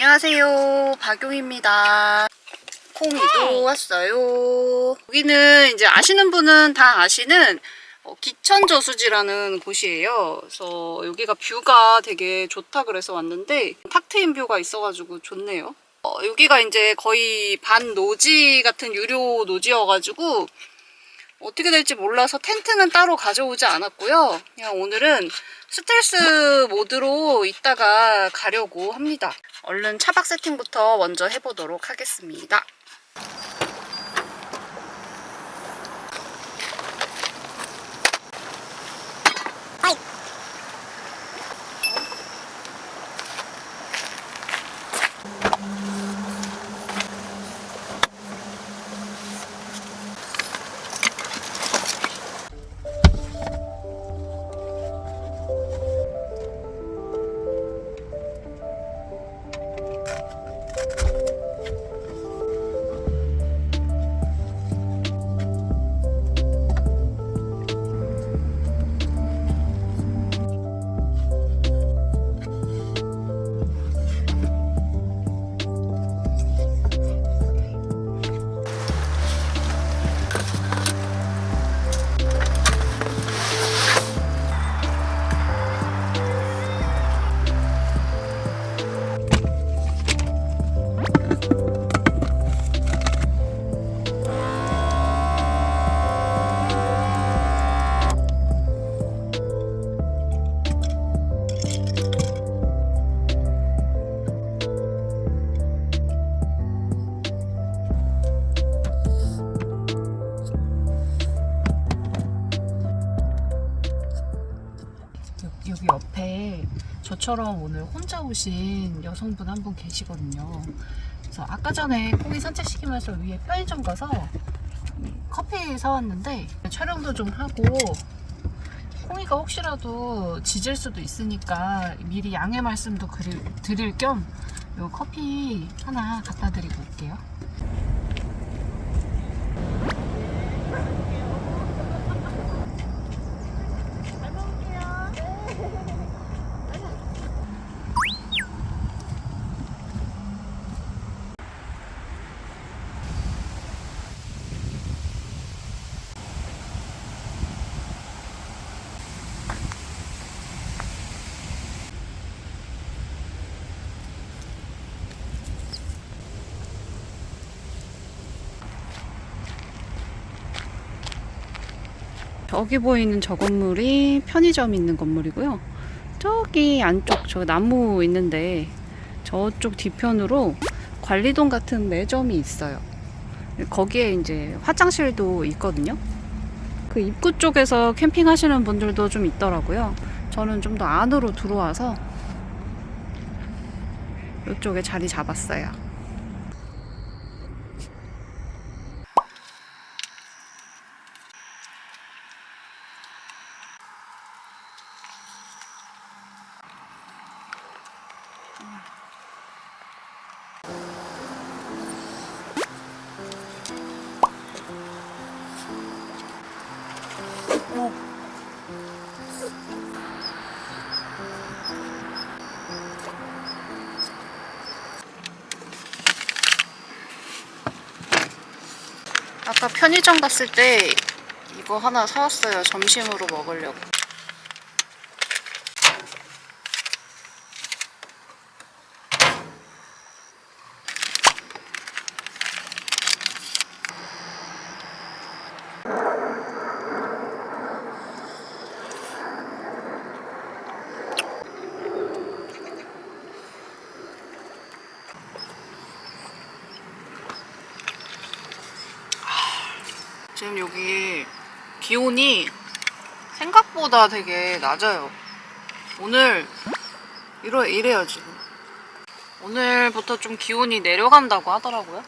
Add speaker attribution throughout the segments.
Speaker 1: 안녕하세요. 박용입니다. 콩이도 왔어요. 여기는 이제 아시는 분은 다 아시는 어, 기천저수지라는 곳이에요. 그래서 여기가 뷰가 되게 좋다 그래서 왔는데 탁 트인 뷰가 있어가지고 좋네요. 어, 여기가 이제 거의 반 노지 같은 유료 노지여가지고 어떻게 될지 몰라서 텐트는 따로 가져오지 않았고요. 그냥 오늘은 스텔스 모드로 이따가 가려고 합니다. 얼른 차박 세팅부터 먼저 해보도록 하겠습니다. 저처럼 오늘 혼자 오신 여성분 한 분 계시거든요. 그래서 아까 전에 콩이 산책시키면서 위에 편의점 가서 음, 커피 사왔는데 촬영도 좀 하고 콩이가 혹시라도 지질 수도 있으니까 미리 양해 말씀도 드릴 겸 요 커피 하나 갖다 드리고 올게요. 저기 보이는 저 건물이 편의점 있는 건물이고요. 저기 안쪽 저 나무 있는데 저쪽 뒤편으로 관리동 같은 매점이 있어요. 거기에 이제 화장실도 있거든요. 그 입구 쪽에서 캠핑하시는 분들도 좀 있더라고요. 저는 좀 더 안으로 들어와서 이쪽에 자리 잡았어요. 편의점 갔을 때 이거 하나 사왔어요. 점심으로 먹으려고. 지금 여기 기온이 생각보다 되게 낮아요. 오늘 이래, 이래요, 지금. 오늘부터 좀 기온이 내려간다고 하더라고요.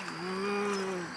Speaker 1: 음.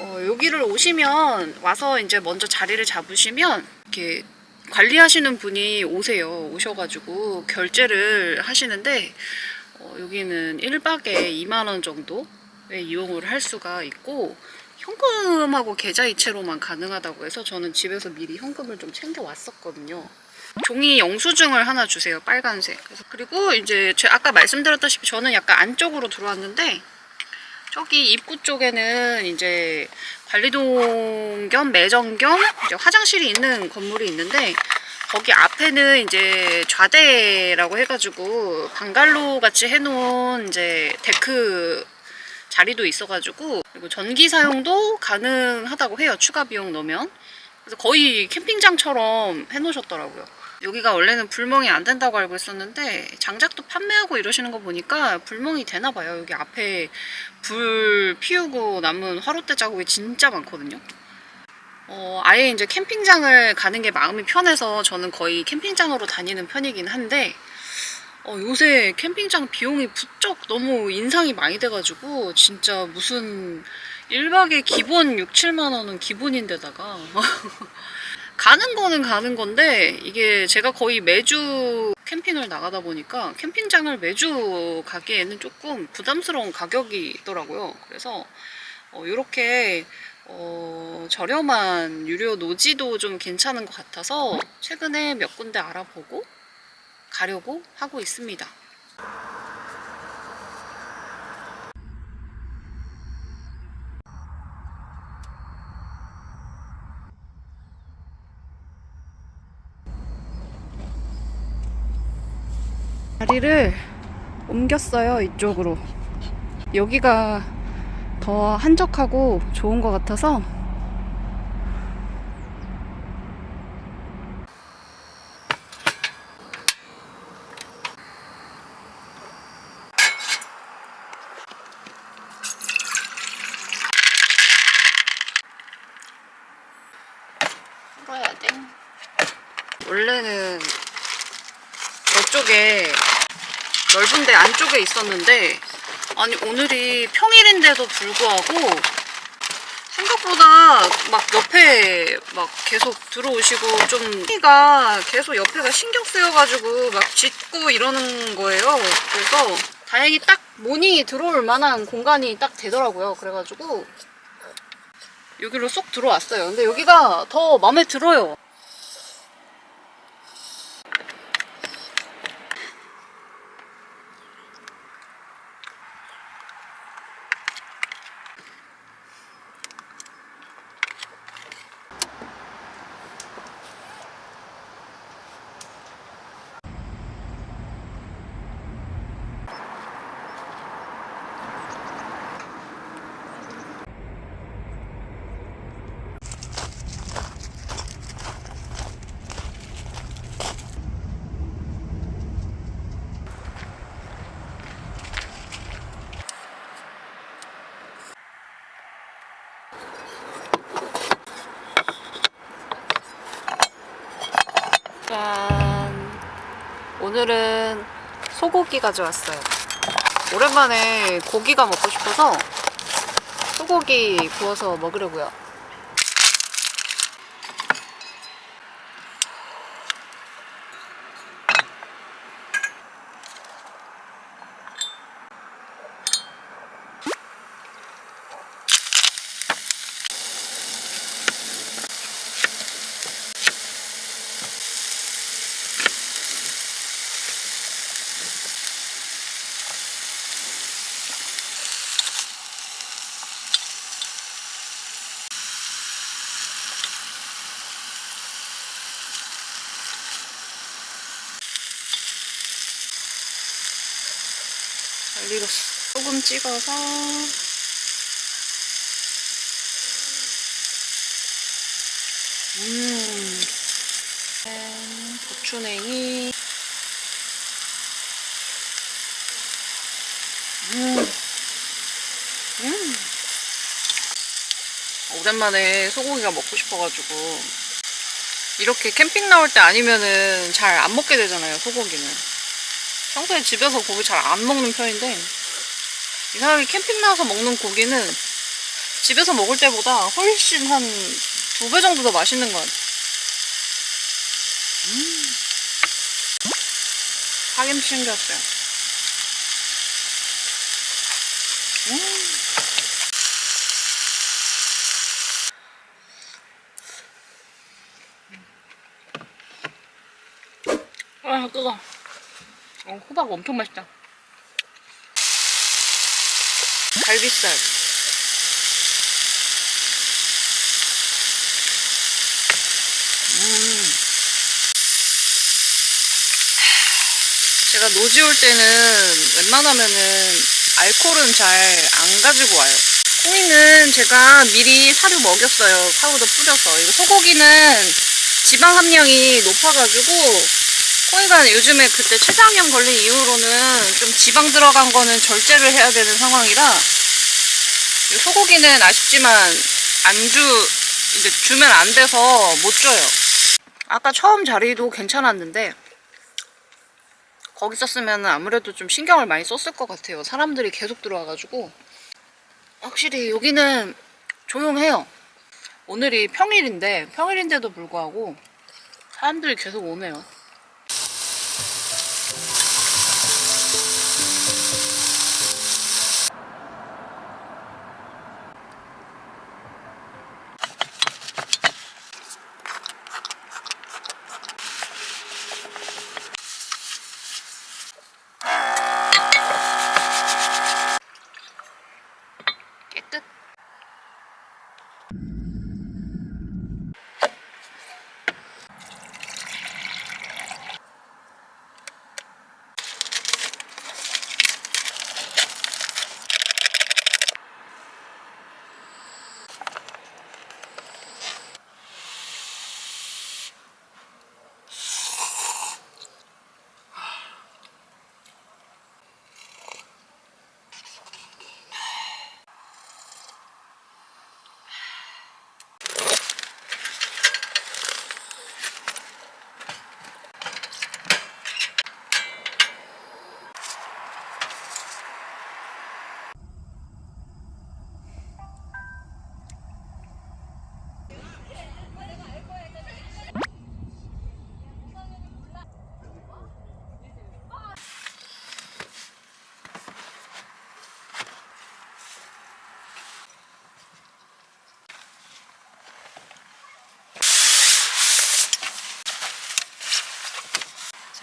Speaker 1: 어, 여기를 오시면 와서 이제 먼저 자리를 잡으시면 이렇게 관리하시는 분이 오세요. 오셔가지고 결제를 하시는데 어, 여기는 1박에 2만원 정도에 이용을 할 수가 있고 현금하고 계좌 이체로만 가능하다고 해서 저는 집에서 미리 현금을 좀 챙겨 왔었거든요. 종이 영수증을 하나 주세요. 빨간색. 그리고 이제 제가 아까 말씀드렸다시피 저는 약간 안쪽으로 들어왔는데 저기 입구 쪽에는 이제 관리동 겸 매점 겸 이제 화장실이 있는 건물이 있는데 거기 앞에는 이제 좌대라고 해가지고 방갈로 같이 해놓은 이제 데크 자리도 있어가지고 그리고 전기 사용도 가능하다고 해요. 추가 비용 넣으면. 그래서 거의 캠핑장처럼 해놓으셨더라고요. 여기가 원래는 불멍이 안 된다고 알고 있었는데 장작도 판매하고 이러시는 거 보니까 불멍이 되나 봐요. 여기 앞에 불 피우고 남은 화롯대 자국이 진짜 많거든요. 어, 아예 이제 캠핑장을 가는 게 마음이 편해서 저는 거의 캠핑장으로 다니는 편이긴 한데 어, 요새 캠핑장 비용이 부쩍 너무 인상이 많이 돼가지고 진짜 무슨 1박에 기본 6, 7만 원은 기본인데다가 가는 거는 가는 건데 이게 제가 거의 매주 캠핑을 나가다 보니까 캠핑장을 매주 가기에는 조금 부담스러운 가격이 있더라고요. 그래서 어, 이렇게 어, 저렴한 유료 노지도 좀 괜찮은 것 같아서 최근에 몇 군데 알아보고 가려고 하고 있습니다. 자리를 옮겼어요 이쪽으로. 여기가 더 한적하고 좋은 것 같아서. 원래는 저쪽에 넓은데 안쪽에 있었는데 아니 오늘이 평일인데도 불구하고 생각보다 막 옆에 막 계속 들어오시고 좀 키가 계속 옆에가 신경 쓰여가지고 막 짖고 이러는 거예요. 그래서 다행히 딱 문이 들어올 만한 공간이 딱 되더라고요. 그래가지고 여기로 쏙 들어왔어요. 근데 여기가 더 마음에 들어요. 오늘은 소고기 가져왔어요. 오랜만에 고기가 먹고 싶어서 소고기 구워서 먹으려고요. 잘 익었어. 소금 찍어서. 음, 짠, 고추냉이. 음, 음. 오랜만에 소고기가 먹고 싶어가지고. 이렇게 캠핑 나올 때 아니면은 잘 안 먹게 되잖아요 소고기는 평소에 집에서 고기 잘 안 먹는 편인데 이 사람이 캠핑 나와서 먹는 고기는 집에서 먹을 때보다 훨씬 한 두 배 정도 더 맛있는 것 같아. 음. 파김치 챙겼어요. 음. 아 뜨거. 어 호박 엄청 맛있다. 갈비살. 음. 제가 노지 올 때는 웬만하면은 알코올은 잘 안 가지고 와요. 콩이는 제가 미리 사료 먹였어요. 파우더 뿌려서. 이거 소고기는 지방 함량이 높아가지고 콩이가 요즘에 그때 췌장염 걸린 이후로는 좀 지방 들어간 거는 절제를 해야 되는 상황이라 이 소고기는 아쉽지만 안주 이제 주면 안 돼서 못 줘요. 아까 처음 자리도 괜찮았는데 거기 썼으면 아무래도 좀 신경을 많이 썼을 것 같아요. 사람들이 계속 들어와가지고 확실히 여기는 조용해요. 오늘이 평일인데 평일인데도 불구하고 사람들이 계속 오네요.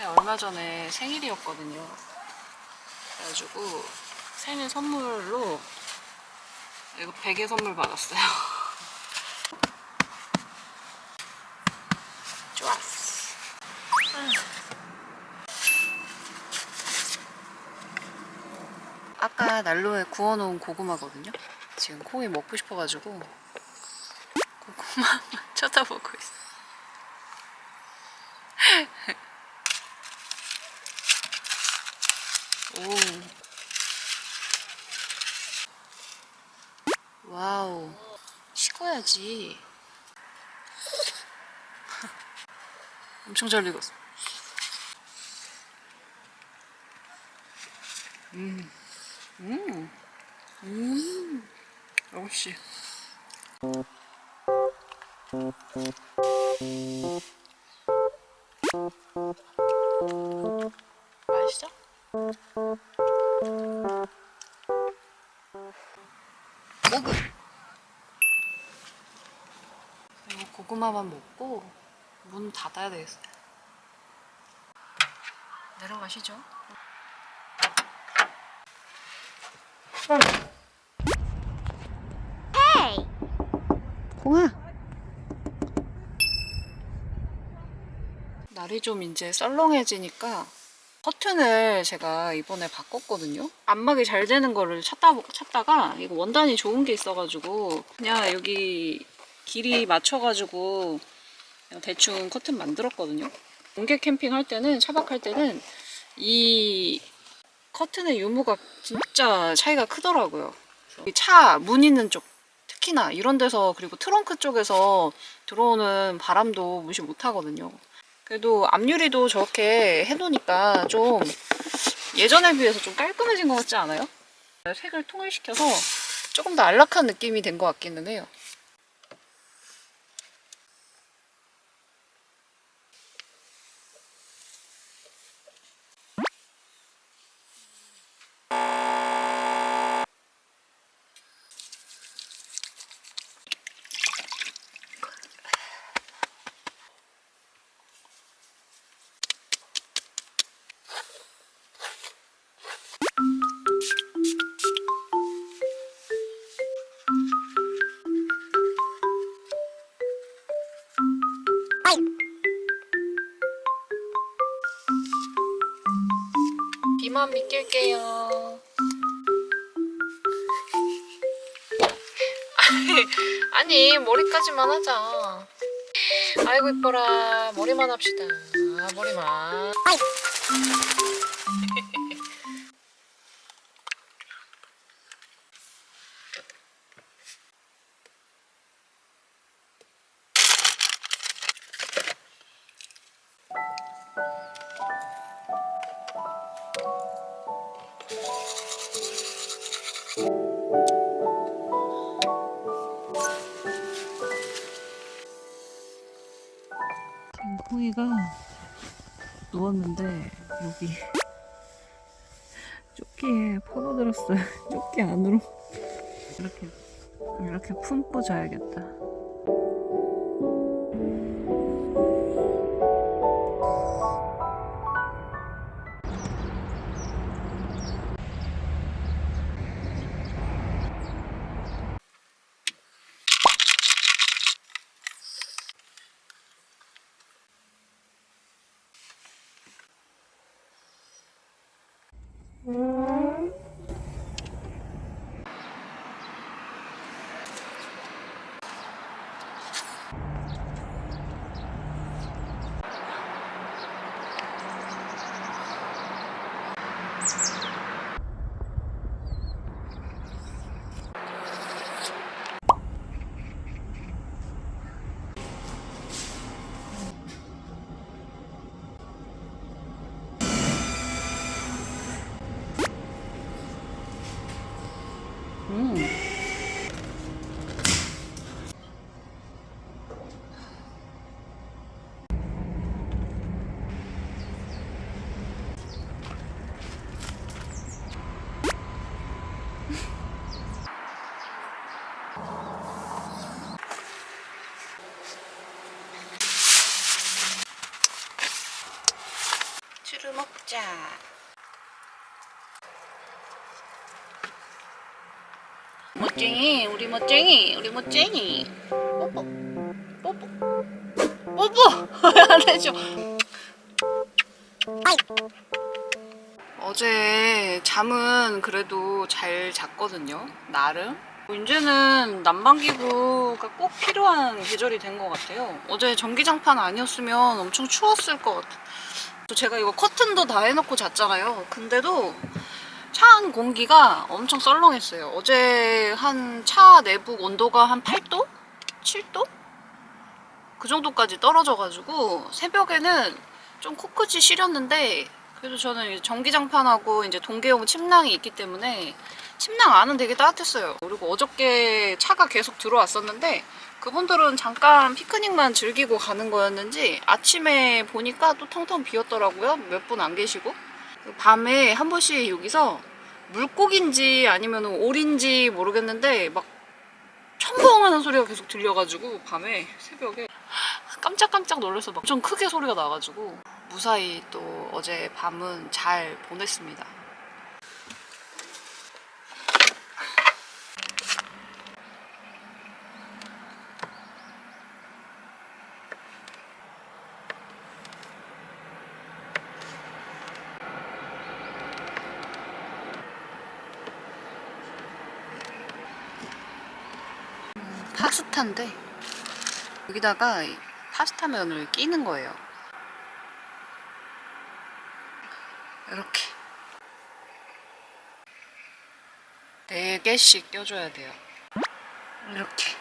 Speaker 1: 얼마 전에 생일이었거든요. 그래가지고 생일 선물로 이거 베개 선물 받았어요. 좋았어. 아까 난로에 구워놓은 고구마거든요. 지금 콩이 먹고 싶어가지고 고구마 쳐다보고 있어. 오. 와우. 식어야지. 엄청 잘 익었어. 음. 음. 음. 역시. 고구마만 먹고 문 닫아야 되겠어요. 내려가시죠. 공아. 날이 좀 이제 썰렁해지니까 커튼을 제가 이번에 바꿨거든요. 안막이 잘 되는 거를 찾다, 찾다가 이거 원단이 좋은 게 있어가지고 그냥 여기 길이 맞춰가지고 대충 커튼 만들었거든요. 공개 캠핑 할 때는 차박할 때는 이 커튼의 유무가 진짜 차이가 크더라고요. 차 문 있는 쪽 특히나 이런 데서 그리고 트렁크 쪽에서 들어오는 바람도 무시 못 하거든요. 그래도 앞유리도 저렇게 해놓으니까 좀 예전에 비해서 좀 깔끔해진 것 같지 않아요? 색을 통일시켜서 조금 더 안락한 느낌이 된 것 같기는 해요.
Speaker 2: 그만 믿길게요. 아니 머리까지만 하자. 아이고 이뻐라 머리만 합시다. 아, 머리만.
Speaker 1: 콩이가 누웠는데 여기 조끼에 파고들었어요. 조끼 안으로 이렇게 이렇게 품고 자야겠다. 음. 추루 먹자. 멋쟁이, 우리 멋쟁이, 우리 멋쟁이. 뽀뽀, 뽀뽀, 뽀뽀. 안 해줘. 어제 잠은 그래도 잘 잤거든요. 나름. 이제는 난방기구가 꼭 필요한 계절이 된 것 같아요. 어제 전기장판 아니었으면 엄청 추웠을 것 같아요. 또 제가 이거 커튼도 다 해놓고 잤잖아요. 근데도 차안 공기가 엄청 썰렁했어요. 어제 한 차 내부 온도가 한 8도? 7도? 그 정도까지 떨어져가지고 새벽에는 좀 코끝이 시렸는데 그래도 저는 전기장판하고 이제 동계용 침낭이 있기 때문에 침낭 안은 되게 따뜻했어요. 그리고 어저께 차가 계속 들어왔었는데 그분들은 잠깐 피크닉만 즐기고 가는 거였는지 아침에 보니까 또 텅텅 비었더라고요. 몇 분 안 계시고. 밤에 한 번씩 여기서 물고기인지 아니면 오리인지 모르겠는데 막 첨벙하는 소리가 계속 들려가지고 밤에 새벽에 깜짝깜짝 놀라서 막 좀 크게 소리가 나가지고 무사히 또 어제 밤은 잘 보냈습니다. 파스타인데 여기다가 이 파스타 면을 끼는 거예요. 이렇게 네 개씩 껴줘야 돼요. 이렇게.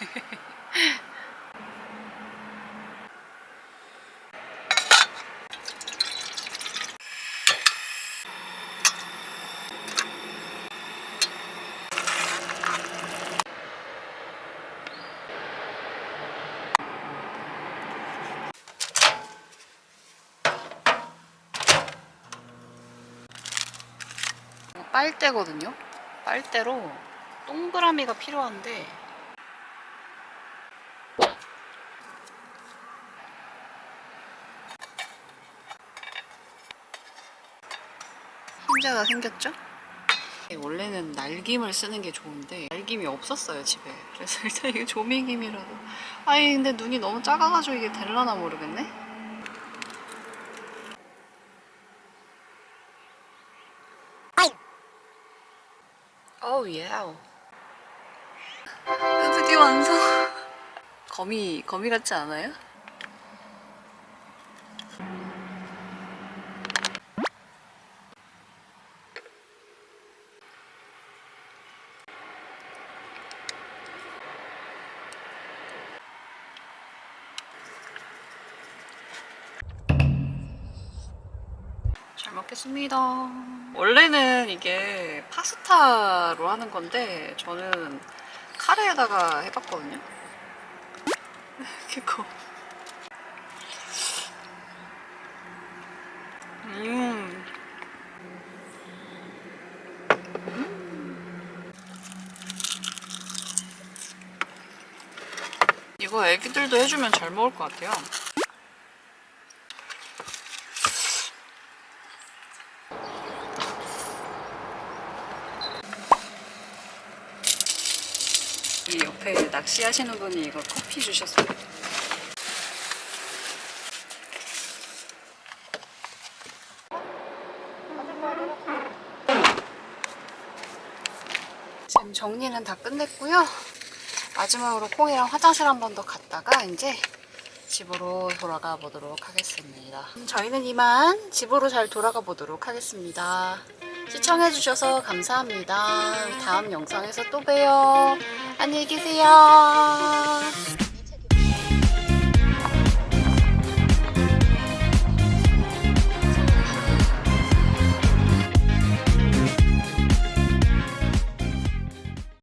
Speaker 1: 빨대거든요. 빨대로 동그라미가 필요한데 흰자가 생겼죠? 원래는 날김을 쓰는 게 좋은데 날김이 없었어요 집에 그래서 일단 이게 조미김이라도 아니 근데 눈이 너무 작아가지고 이게 될라나 모르겠네 거미 거미 같지 않아요? 잘 먹겠습니다. 원래는 이게 파스타로 하는 건데 저는 카레에다가 해봤거든요. 그거. 음. 이거 애기들도 해주면 잘 먹을 것 같아요. 이 옆에 낚시하시는 분이 이거 커피 주셨어요. 지금 정리는 다 끝냈고요. 마지막으로 콩이랑 화장실 한 번 더 갔다가 이제 집으로 돌아가 보도록 하겠습니다. 저희는 이만 집으로 잘 돌아가 보도록 하겠습니다. 시청해주셔서 감사합니다. 다음 영상에서 또 봬요. 안녕히 계세요.